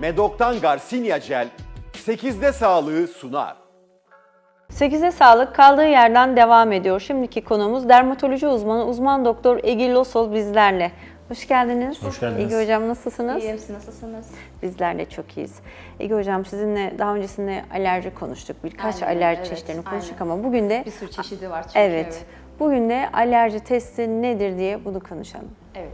Medok'tan Garcinia Gel 8'de sağlığı sunar. 8'e sağlık kaldığı yerden devam ediyor. Şimdiki konuğumuz dermatoloji uzmanı uzman doktor Egil Losol bizlerle. Hoş geldiniz. Hoş geldiniz. Ege hocam nasılsınız? İyiyim, siz nasılsınız? Bizler de çok iyiyiz. Ege hocam sizinle daha öncesinde alerji konuştuk. Birkaç Aynen, alerji evet, çeşitlerini konuştuk aynen. ama bugün de Bir sürü çeşidi var çünkü. evet, bugün de alerji testi nedir diye bunu konuşalım. Evet.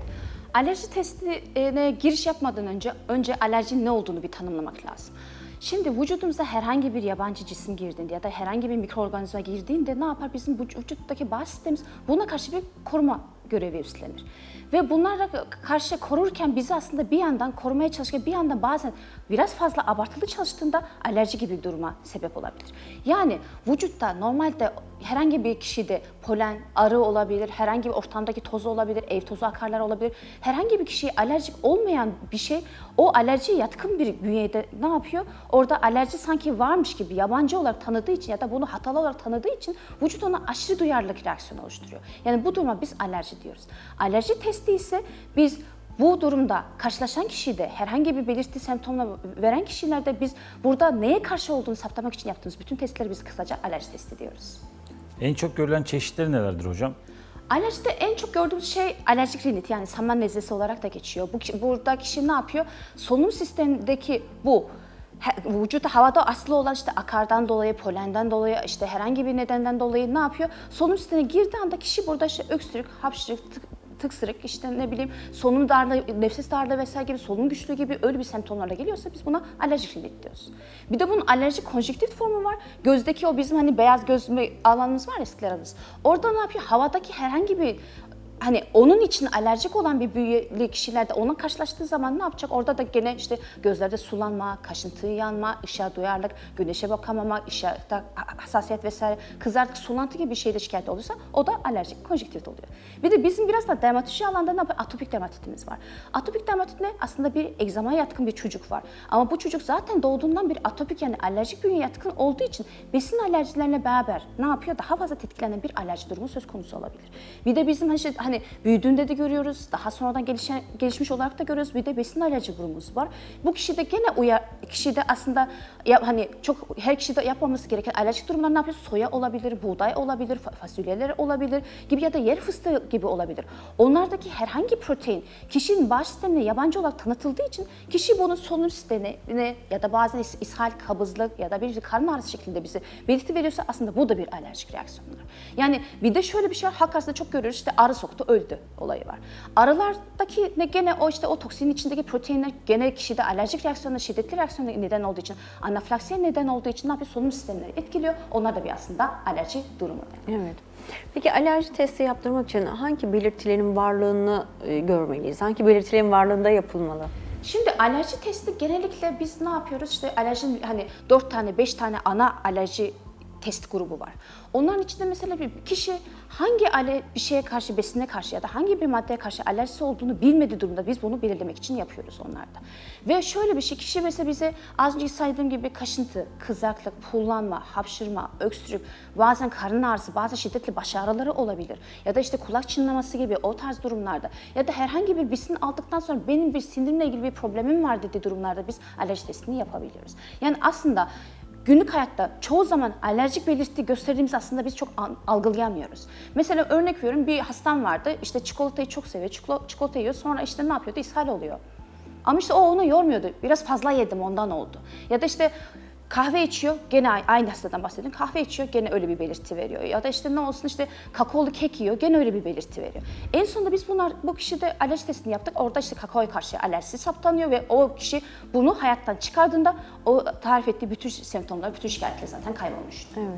Alerji testine giriş yapmadan önce önce alerjinin ne olduğunu bir tanımlamak lazım. Şimdi vücudumuza herhangi bir yabancı cisim girdiğinde ya da herhangi bir mikroorganizma girdiğinde ne yapar? Bizim vüc- vücuttaki bağış sistemimiz buna karşı bir koruma görevi üstlenir. Ve bunlara karşı korurken bizi aslında bir yandan korumaya çalışırken bir yandan bazen biraz fazla abartılı çalıştığında alerji gibi bir duruma sebep olabilir. Yani vücutta normalde herhangi bir kişide polen, arı olabilir, herhangi bir ortamdaki toz olabilir, ev tozu akarlar olabilir. Herhangi bir kişiye alerjik olmayan bir şey o alerjiye yatkın bir bünyede ne yapıyor? Orada alerji sanki varmış gibi yabancı olarak tanıdığı için ya da bunu hatalı olarak tanıdığı için vücut ona aşırı duyarlılık reaksiyonu oluşturuyor. Yani bu duruma biz alerji diyoruz. Alerji testi ise biz bu durumda karşılaşan kişide herhangi bir belirti semptomla veren kişilerde biz burada neye karşı olduğunu saptamak için yaptığımız bütün testleri biz kısaca alerji testi diyoruz. En çok görülen çeşitleri nelerdir hocam? Alerjide en çok gördüğümüz şey alerjik rinit yani saman nezlesi olarak da geçiyor. Bu burada kişi ne yapıyor? Solunum sistemindeki bu vücutta havada aslı olan işte akardan dolayı, polenden dolayı, işte herhangi bir nedenden dolayı ne yapıyor? Solunum sistemine girdiği anda kişi burada işte öksürük, hapşırık, tık, tıksırık, işte ne bileyim solunum darlığı, nefes darlığı vesaire gibi solunum güçlüğü gibi öyle bir semptomlarla geliyorsa biz buna alerjik rinit diyoruz. Bir de bunun alerjik konjüktif formu var. Gözdeki o bizim hani beyaz göz alanımız var ya skleramız. Orada ne yapıyor? Havadaki herhangi bir hani onun için alerjik olan bir büyülü kişilerde ona karşılaştığı zaman ne yapacak? Orada da gene işte gözlerde sulanma, kaşıntı yanma, ışığa duyarlılık, güneşe bakamama, ışıkta hassasiyet vesaire, kızarık, sulantı gibi bir şeyde şikayet olursa o da alerjik konjüktivit oluyor. Bir de bizim biraz da dermatoloji alanda ne yapıyor? Atopik dermatitimiz var. Atopik dermatit ne? Aslında bir egzamaya yatkın bir çocuk var. Ama bu çocuk zaten doğduğundan bir atopik yani alerjik bünyeye yatkın olduğu için besin alerjilerine beraber ne yapıyor? Daha fazla tetiklenen bir alerji durumu söz konusu olabilir. Bir de bizim hani, hani büyüdüğünde de görüyoruz, daha sonradan gelişen, gelişmiş olarak da görüyoruz. Bir de besin alerji durumumuz var. Bu kişide gene uyar, kişide aslında ya, hani çok her kişide yapmaması gereken alerjik durumlar ne yapıyor? Soya olabilir, buğday olabilir, fa- fasulyeler olabilir gibi ya da yer fıstığı gibi olabilir. Onlardaki herhangi protein kişinin bağış sistemine yabancı olarak tanıtıldığı için kişi bunun solunum sistemine ya da bazen is- ishal, kabızlık ya da bir karın ağrısı şeklinde bize belirti veriyorsa aslında bu da bir alerjik reaksiyondur. Yani bir de şöyle bir şey var, halk çok görüyoruz işte arı soktu öldü olayı var. Arılardaki ne gene o işte o toksinin içindeki proteinler gene kişide alerjik reaksiyonla şiddetli reaksiyona neden olduğu için anafilaksiye neden olduğu için ne yapıyor? Solunum sistemleri etkiliyor. Onlar da bir aslında alerji durumu. Evet. Peki alerji testi yaptırmak için hangi belirtilerin varlığını e, görmeliyiz? Hangi belirtilerin varlığında yapılmalı? Şimdi alerji testi genellikle biz ne yapıyoruz? İşte alerjinin hani 4 tane 5 tane ana alerji test grubu var. Onların içinde mesela bir kişi hangi ale bir şeye karşı, besine karşı ya da hangi bir maddeye karşı alerjisi olduğunu bilmediği durumda biz bunu belirlemek için yapıyoruz onlarda. Ve şöyle bir şey, kişi mesela bize az önce saydığım gibi kaşıntı, kızarıklık, pullanma, hapşırma, öksürük, bazen karın ağrısı, bazen şiddetli baş ağrıları olabilir. Ya da işte kulak çınlaması gibi o tarz durumlarda. Ya da herhangi bir besin aldıktan sonra benim bir sindirimle ilgili bir problemim var dediği durumlarda biz alerji testini yapabiliyoruz. Yani aslında günlük hayatta çoğu zaman alerjik belirti gösterdiğimiz aslında biz çok algılayamıyoruz. Mesela örnek veriyorum bir hastam vardı işte çikolatayı çok seviyor, çikolata, çikolata yiyor sonra işte ne yapıyordu? İshal oluyor. Ama işte o onu yormuyordu. Biraz fazla yedim ondan oldu. Ya da işte kahve içiyor gene ay- aynı hastadan bahsediyorum. Kahve içiyor gene öyle bir belirti veriyor. Ya da işte ne olsun işte kakaolu kek yiyor gene öyle bir belirti veriyor. En sonunda biz bunlar bu kişide alerji testini yaptık. Orada işte kakaoya karşı alerjisi saptanıyor ve o kişi bunu hayattan çıkardığında o tarif ettiği bütün semptomlar, bütün şikayetler zaten kaybolmuş. Evet.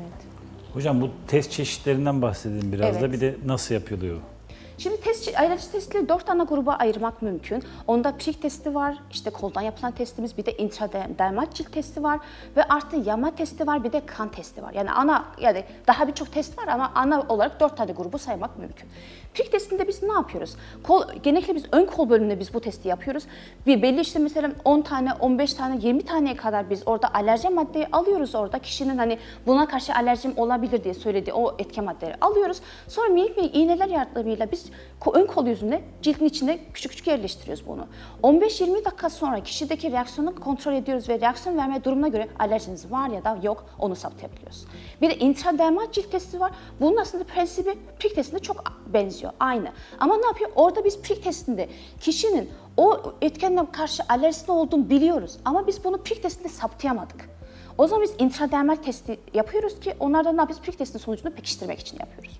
Hocam bu test çeşitlerinden bahsedin biraz da Evet. bir de nasıl yapılıyor? Şimdi test, alerji testleri dört ana gruba ayırmak mümkün. Onda prik testi var, işte koldan yapılan testimiz, bir de intradermal cilt testi var ve artı yama testi var, bir de kan testi var. Yani ana yani daha birçok test var ama ana olarak dört tane grubu saymak mümkün. Prik testinde biz ne yapıyoruz? Kol, genellikle biz ön kol bölümünde biz bu testi yapıyoruz. Bir belli işte mesela 10 tane, 15 tane, 20 taneye kadar biz orada alerjen maddeyi alıyoruz orada. Kişinin hani buna karşı alerjim olabilir diye söylediği o etken maddeleri alıyoruz. Sonra minik minik iğneler yardımıyla biz ön kol yüzünde cildin içine küçük küçük yerleştiriyoruz bunu. 15-20 dakika sonra kişideki reaksiyonu kontrol ediyoruz ve reaksiyon verme durumuna göre alerjiniz var ya da yok onu saptayabiliyoruz. Bir de intradermal cilt testi var. Bunun aslında prensibi prik testine çok benziyor, aynı. Ama ne yapıyor? Orada biz prik testinde kişinin o etkenle karşı alerjisi olduğunu biliyoruz. Ama biz bunu prik testinde saptayamadık. O zaman biz intradermal testi yapıyoruz ki onlardan ne yapıyoruz? Prik testinin sonucunu pekiştirmek için yapıyoruz.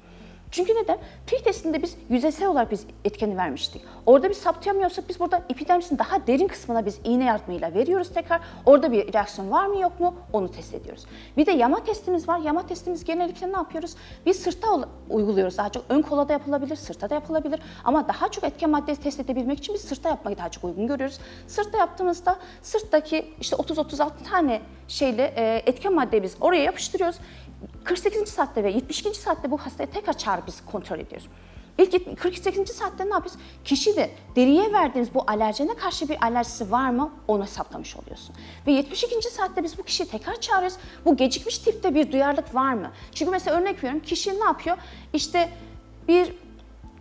Çünkü neden? Pik testinde biz yüzeysel olarak biz etkeni vermiştik. Orada biz saptayamıyorsak biz burada epidermisin daha derin kısmına biz iğne yardımıyla veriyoruz tekrar. Orada bir reaksiyon var mı yok mu onu test ediyoruz. Bir de yama testimiz var. Yama testimiz genellikle ne yapıyoruz? Biz sırtta uyguluyoruz. Daha çok ön kola da yapılabilir, sırtta da yapılabilir. Ama daha çok etken maddeyi test edebilmek için biz sırtta yapmayı daha çok uygun görüyoruz. Sırtta yaptığımızda sırttaki işte 30-36 tane şeyle e, etken maddeyi biz oraya yapıştırıyoruz. 48. saatte ve 72. saatte bu hastayı tekrar çağırıp biz kontrol ediyoruz. İlk yet- 48. saatte ne yapıyoruz? Kişi de deriye verdiğiniz bu alerjene karşı bir alerjisi var mı onu hesaplamış oluyorsun. Ve 72. saatte biz bu kişiyi tekrar çağırıyoruz. Bu gecikmiş tipte bir duyarlılık var mı? Çünkü mesela örnek veriyorum kişi ne yapıyor? İşte bir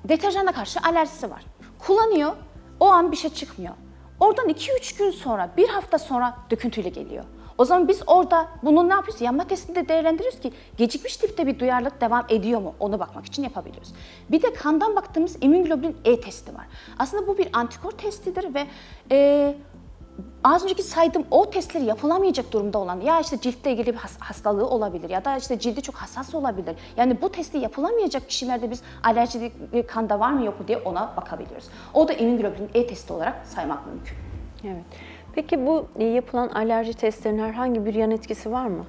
deterjana karşı alerjisi var. Kullanıyor, o an bir şey çıkmıyor. Oradan 2-3 gün sonra, bir hafta sonra döküntüyle geliyor. O zaman biz orada bunu ne yapıyoruz? Yanma testinde değerlendiriyoruz ki gecikmiş tipte bir duyarlılık devam ediyor mu? Onu bakmak için yapabiliyoruz. Bir de kandan baktığımız immünoglobulin E testi var. Aslında bu bir antikor testidir ve e, az önceki saydığım o testleri yapılamayacak durumda olan ya işte ciltle ilgili bir has- hastalığı olabilir ya da işte cildi çok hassas olabilir. Yani bu testi yapılamayacak kişilerde biz alerji kanda var mı yok mu diye ona bakabiliyoruz. O da immünoglobulin E testi olarak saymak mümkün. Evet. Peki bu yapılan alerji testlerinin herhangi bir yan etkisi var mı?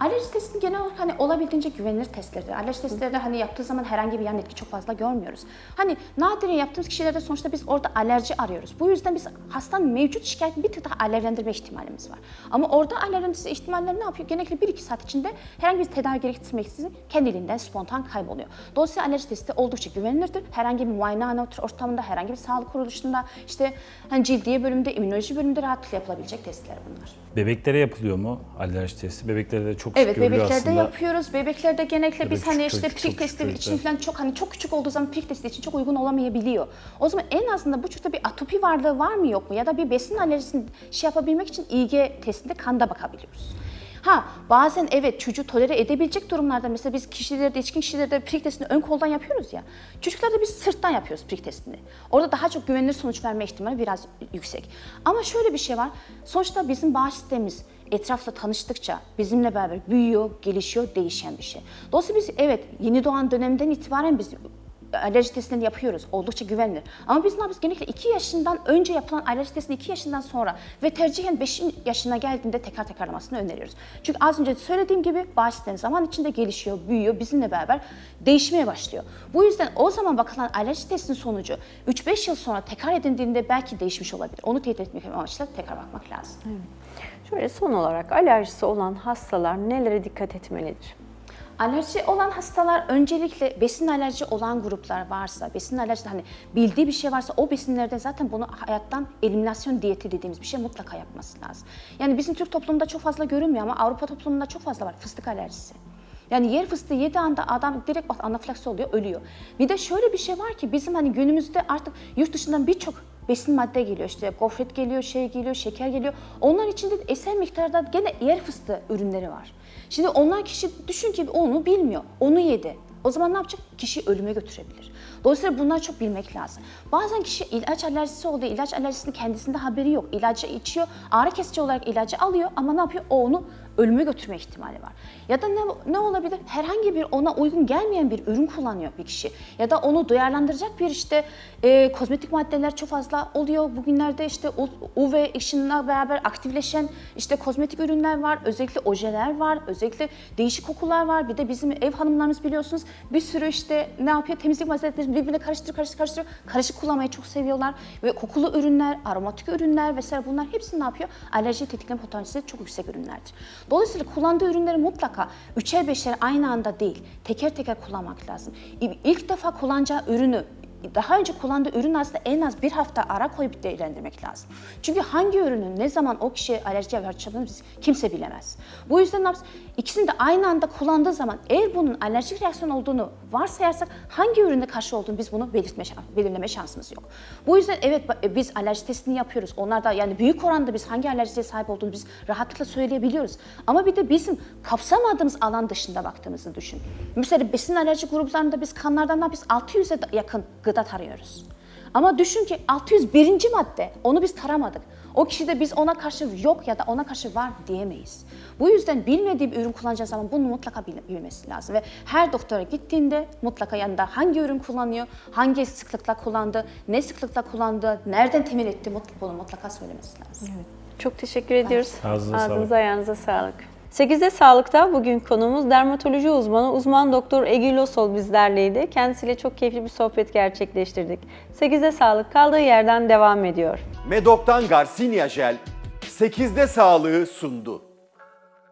Alerji testi genel olarak hani olabildiğince güvenilir testlerdir. Alerji testleri de hani yaptığı zaman herhangi bir yan etki çok fazla görmüyoruz. Hani nadiren yaptığımız kişilerde sonuçta biz orada alerji arıyoruz. Bu yüzden biz hastanın mevcut şikayetini bir tık daha alevlendirme ihtimalimiz var. Ama orada alevlendirme ihtimalleri ne yapıyor? Genellikle 1-2 saat içinde herhangi bir tedavi gerektirmeksizin kendiliğinden spontan kayboluyor. Dolayısıyla alerji testi oldukça güvenilirdir. Herhangi bir muayenehane ortamında, herhangi bir sağlık kuruluşunda, işte hani cildiye bölümünde, immünoloji bölümünde rahatlıkla yapılabilecek testler bunlar. Bebeklere yapılıyor mu alerji testi? Bebeklerde de çok Evet sık görülüyor bebeklerde aslında. yapıyoruz. Bebeklerde genellikle da biz hani işte çok testi için falan çok hani çok küçük olduğu zaman prik testi için çok uygun olamayabiliyor. O zaman en azından bu çocukta bir atopi varlığı var mı yok mu ya da bir besin alerjisini şey yapabilmek için İG testinde kanda bakabiliyoruz. Ha bazen evet çocuğu tolere edebilecek durumlarda mesela biz kişilerde, yetişkin kişilerde prik testini ön koldan yapıyoruz ya. Çocuklarda biz sırttan yapıyoruz prik testini. Orada daha çok güvenilir sonuç verme ihtimali biraz yüksek. Ama şöyle bir şey var. Sonuçta bizim bağış sistemimiz etrafla tanıştıkça bizimle beraber büyüyor, gelişiyor, değişen bir şey. Dolayısıyla biz evet yeni doğan dönemden itibaren biz alerji testlerini yapıyoruz. Oldukça güvenilir. Ama biz ne yapıyoruz? Genellikle 2 yaşından önce yapılan alerji testini 2 yaşından sonra ve tercihen 5 yaşına geldiğinde tekrar tekrarlamasını öneriyoruz. Çünkü az önce söylediğim gibi bağış sistemi zaman içinde gelişiyor, büyüyor, bizimle beraber değişmeye başlıyor. Bu yüzden o zaman bakılan alerji testinin sonucu 3-5 yıl sonra tekrar edildiğinde belki değişmiş olabilir. Onu teyit etmek amaçlı tekrar bakmak lazım. Şöyle son olarak alerjisi olan hastalar nelere dikkat etmelidir? Alerji olan hastalar öncelikle besin alerji olan gruplar varsa, besin alerjisi hani bildiği bir şey varsa o besinlerde zaten bunu hayattan eliminasyon diyeti dediğimiz bir şey mutlaka yapması lazım. Yani bizim Türk toplumunda çok fazla görünmüyor ama Avrupa toplumunda çok fazla var fıstık alerjisi. Yani yer fıstığı yediği anda adam direkt bak anafilaksi oluyor, ölüyor. Bir de şöyle bir şey var ki bizim hani günümüzde artık yurt dışından birçok besin madde geliyor. İşte gofret geliyor, şey geliyor, şeker geliyor. Onlar içinde de eser miktarda gene yer fıstığı ürünleri var. Şimdi onlar kişi düşün ki onu bilmiyor. Onu yedi. O zaman ne yapacak? Kişi ölüme götürebilir. Dolayısıyla bunları çok bilmek lazım. Bazen kişi ilaç alerjisi olduğu, ilaç alerjisinin kendisinde haberi yok. İlacı içiyor, ağrı kesici olarak ilacı alıyor ama ne yapıyor? O onu ölüme götürme ihtimali var. Ya da ne, ne olabilir? Herhangi bir ona uygun gelmeyen bir ürün kullanıyor bir kişi. Ya da onu duyarlandıracak bir işte e, kozmetik maddeler çok fazla oluyor. Bugünlerde işte UV ışınla beraber aktifleşen işte kozmetik ürünler var. Özellikle ojeler var. Özellikle değişik kokular var. Bir de bizim ev hanımlarımız biliyorsunuz bir sürü işte ne yapıyor? Temizlik malzemelerini birbirine karıştırıyor, karıştırıyor, karıştırıyor. Karışık kullanmayı çok seviyorlar. Ve kokulu ürünler, aromatik ürünler vesaire bunlar hepsi ne yapıyor? Alerji tetikleme potansiyeli çok yüksek ürünlerdir. Dolayısıyla kullandığı ürünleri mutlaka üçer beşer aynı anda değil, teker teker kullanmak lazım. İlk defa kullanacağı ürünü daha önce kullandığı ürün aslında en az bir hafta ara koyup değerlendirmek lazım. Çünkü hangi ürünün ne zaman o kişiye alerji yaşadığını biz- kimse bilemez. Bu yüzden ne? İkisini de aynı anda kullandığı zaman eğer bunun alerjik reaksiyon olduğunu varsayarsak hangi ürüne karşı olduğunu biz bunu belirtme, belirleme şansımız yok. Bu yüzden evet ba- biz alerji testini yapıyoruz. Onlar da yani büyük oranda biz hangi alerjiye sahip olduğunu biz rahatlıkla söyleyebiliyoruz. Ama bir de bizim kapsamadığımız alan dışında baktığımızı düşün. Mesela besin alerji gruplarında biz kanlardan yapıyoruz? 600'e da- yakın gıda tarıyoruz. Ama düşün ki 601. madde onu biz taramadık. O kişide biz ona karşı yok ya da ona karşı var diyemeyiz. Bu yüzden bilmediği bir ürün kullanacağı zaman bunu mutlaka bil- bilmesi lazım. Ve her doktora gittiğinde mutlaka yanında hangi ürün kullanıyor, hangi sıklıkla kullandı, ne sıklıkla kullandı, nereden temin etti mutlaka, bunu mutlaka söylemesi lazım. Çok teşekkür ediyoruz. Ağzınıza sağlık. Ağzınıza ayağınıza sağlık. 8'de Sağlık'ta bugün konumuz dermatoloji uzmanı uzman doktor Egil Osol bizlerleydi. Kendisiyle çok keyifli bir sohbet gerçekleştirdik. 8'de Sağlık kaldığı yerden devam ediyor. Medok'tan Garcinia Jel 8'de sağlığı sundu.